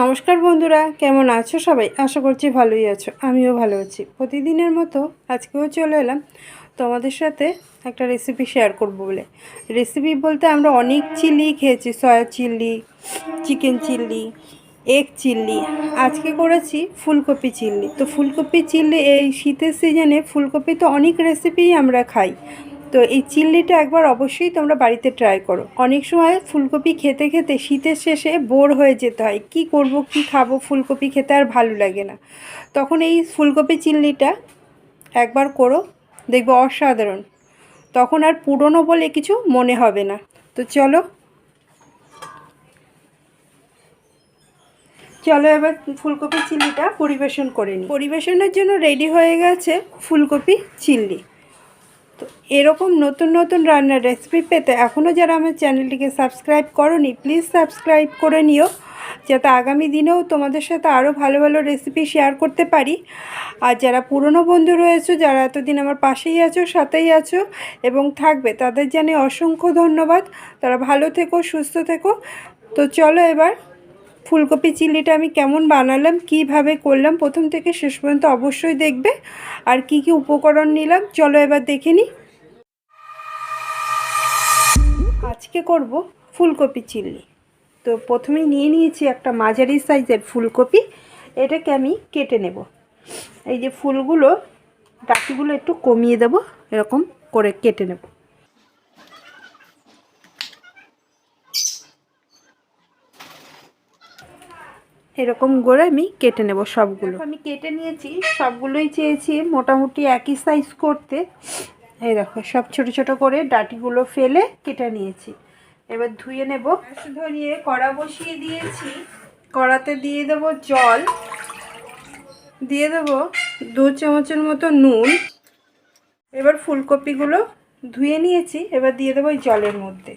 নমস্কার বন্ধুরা, কেমন আছো সবাই? আশা করছি ভালোই আছো, আমিও ভালো আছি। প্রতিদিনের মতো আজকেও চলে এলাম তোমাদের সাথে একটা রেসিপি শেয়ার করব বলে। রেসিপি বলতে আমরা অনেক চিলি খেয়েছি সয়া চিল্লি চিকেন চিল্লি এগ চিল্লি আজকে করেছি ফুলকপি চিল্লি তো ফুলকপি চিল্লি এই শীতের সিজনে ফুলকপি তো অনেক রেসিপিই আমরা খাই। তো এই চিল্লিটা একবার অবশ্যই তোমরা বাড়িতে ট্রাই করো। অনেক সময় ফুলকপি খেতে খেতে শীতের শেষে বোর হয়ে যেতে হয়। কি করব, কি খাব ফুলকপি খেতে আর ভালো লাগে না। তখন এই ফুলকপি চিল্লিটা একবার করো, দেখবে অসাধারণ। তখন আর পুরনো বলে কিছু মনে হবে না। তো চলো। চলো এবার ফুলকপি চিল্লিটা পরিবেশন করে নিই। পরিবেশনের জন্য রেডি হয়ে গেছে ফুলকপি চিল্লি। তো এরকম নতুন নতুন রান্নার রেসিপি পেতে এখনও যারা আমার চ্যানেলটিকে সাবস্ক্রাইব করনি প্লিজ সাবস্ক্রাইব করে নিও, যাতে আগামী দিনেও তোমাদের সাথে আরও ভালো ভালো রেসিপি শেয়ার করতে পারি। আর যারা পুরনো বন্ধু রয়েছে, যারা এতদিন আমার পাশেই আছো, সাথেই আছো এবং থাকবে, তাদের জানি অসংখ্য ধন্যবাদ। তারা ভালো থেকো, সুস্থ থেকো। তো চলো এবার ফুলকপি চিল্লিটা আমি কেমন বানালাম, কীভাবে করলাম, প্রথম থেকে শেষ পর্যন্ত অবশ্যই দেখবে। আর কি কি উপকরণ নিলাম, চলো এবার দেখে নিই আজকে করব ফুলকপি চিল্লি তো প্রথমেই নিয়ে নিয়েছি একটা মাঝারি সাইজের ফুলকপি, এটাকে আমি কেটে নেব। এই যে ফুলগুলো ডাকিগুলো একটু কমিয়ে দেব, এরকম করে কেটে নেব। এরকম করে আমি কেটে নেব সবগুলো। আমি কেটে নিয়েছি সবগুলোই চেয়েছি মোটামুটি একই সাইজ করতে। এই দেখো সব ছোট ছোট করে ডাটিগুলো ফেলে কেটে নিয়েছি। এবার ধুয়ে নেব। ধরিয়ে কড়া বসিয়ে দিয়েছি। কড়াতে দিয়ে দেব জল। দিয়ে দেব দু চামচের মতো নুন। এবার ফুলকপিগুলো ধুয়ে নিয়েছি। এবার দিয়ে দেবো ওই জলের মধ্যে।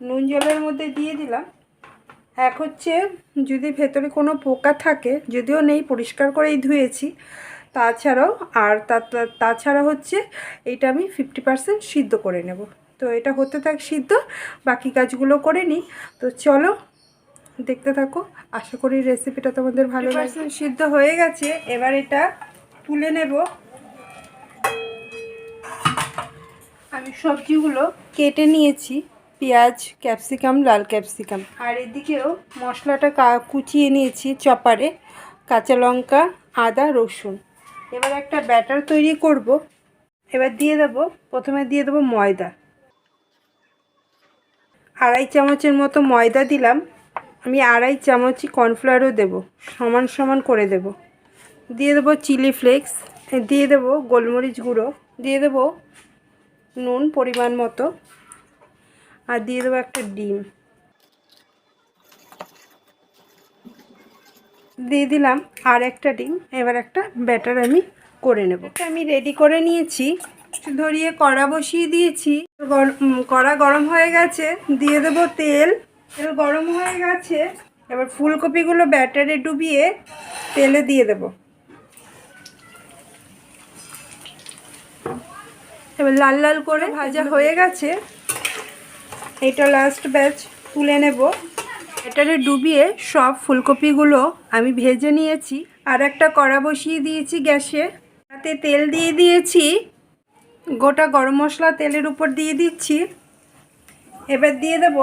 নুন জলের মধ্যে দিয়ে দিলাম। এক হচ্ছে যদি ভেতরে কোনো পোকা থাকে যদিও নেই পরিষ্কার করেই ধুয়েছি। তাছাড়াও আর তাছাড়া হচ্ছে এটা আমি ফিফটি পার্সেন্ট সিদ্ধ করে নেব। তো এটা হতে থাক সিদ্ধ বাকি কাজগুলো করে নিই। তো চলো দেখতে থাকো। আশা করি রেসিপিটা তোমাদের ভালো পার্সেন্ট সিদ্ধ হয়ে গেছে এবার এটা তুলে নেব। আমি সবজিগুলো কেটে নিয়েছি। পেঁয়াজ, ক্যাপসিকাম, লাল ক্যাপসিকাম। আর এদিকেও মশলাটা কুচিয়ে নিয়েছি চপারে, কাঁচা লঙ্কা, আদা, রসুন। এবার একটা ব্যাটার তৈরি করব। এবার দিয়ে দেব, প্রথমে দিয়ে দেবো ময়দা। আড়াই চামচের মতো ময়দা দিলাম। আমি আড়াই চামচই কর্নফ্লাওয়ারও দেব, সমান সমান করে দেব। দিয়ে দেবো চিলি ফ্লেক্স, দিয়ে দেবো গোলমরিচ গুঁড়ো, দিয়ে দেবো নুন পরিমাণ মতো। আর দিয়ে দেবো একটা ডিম। দিয়ে দিলাম আর একটা ডিম। এবার একটা ব্যাটার আমি করে নেব। আমি রেডি করে নিয়েছি। ধরিয়ে কড়া বসিয়ে দিয়েছি। কড়া গরম হয়ে গেছে। দিয়ে দেবো তেল। তেল গরম হয়ে গেছে। এবার ফুলকপিগুলো ব্যাটারে ডুবিয়ে তেলে দিয়ে দেব। এবার লাল লাল করে ভাজা হয়ে গেছে। এটা লাস্ট ব্যাচ তুলে নেব। এটারে ডুবিয়ে সব ফুলকপিগুলো আমি ভেজে নিয়েছি। আর একটা কড়া বসিয়ে দিয়েছি গ্যাসে। তাতে তেল দিয়ে দিয়েছি। গোটা গরম মশলা তেলের উপর দিয়ে দিচ্ছি। এবার দিয়ে দেব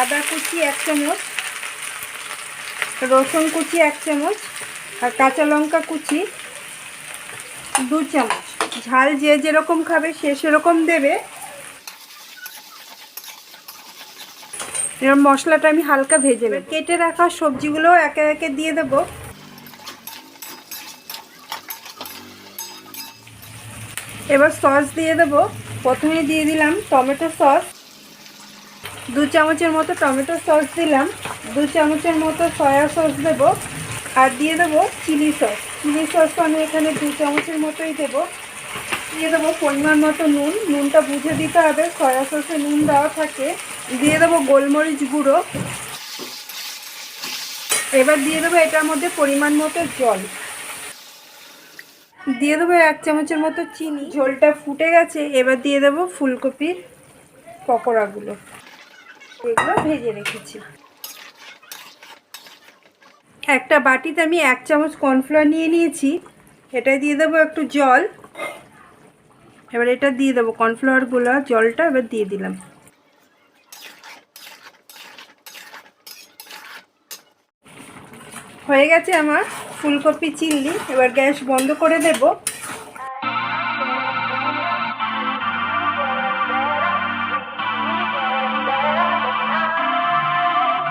আদা কুচি এক চামচ, রসুন কুচি এক চামচ, আর কাঁচা লঙ্কা কুচি দু চামচ। ঝাল যে যেরকম খাবে সে সেরকম দেবে। এবার মশলাটা আমি হালকা ভেজে নেব। কেটে রাখা সবজিগুলো একে একে দিয়ে দেব। এবার সস দিয়ে দেব। প্রথমে দিয়ে দিলাম টমেটো সস। দু চামচের মতো টমেটো সস দিলাম। দু চামচের মতো সয়া সস দেব। আর দিয়ে দেবো চিলি সস। চিলি সস আমি এখানে দু চামচের মতোই দেবো। দিয়ে দেবো পরিমাণ মতো নুন। নুনটা বুঝে দিতে হবে। সয়া সসে নুন দেওয়া থাকে। দিয়ে দেবো গোলমরিচ গুঁড়ো। এবার দিয়ে দেবো এটার মধ্যে পরিমাণ মতো জল। দিয়ে দেবো এক চামচের মতো চিনি। ঝোলটা ফুটে গেছে, এবার দিয়ে দেবো ফুলকপির পকোড়াগুলো। এগুলো ভেজে রেখেছি। একটা বাটিতে আমি এক চামচ কর্নফ্লোয়ার নিয়ে নিয়েছি। এটা দিয়ে দেবো একটু জল। এবার এটা দিয়ে দেবো কর্নফ্লাওয়ারগুলো, জলটা এবার দিয়ে দিলাম। হয়ে গেছে আমার ফুলকপি চিল্লি। এবার গ্যাস বন্ধ করে দেব।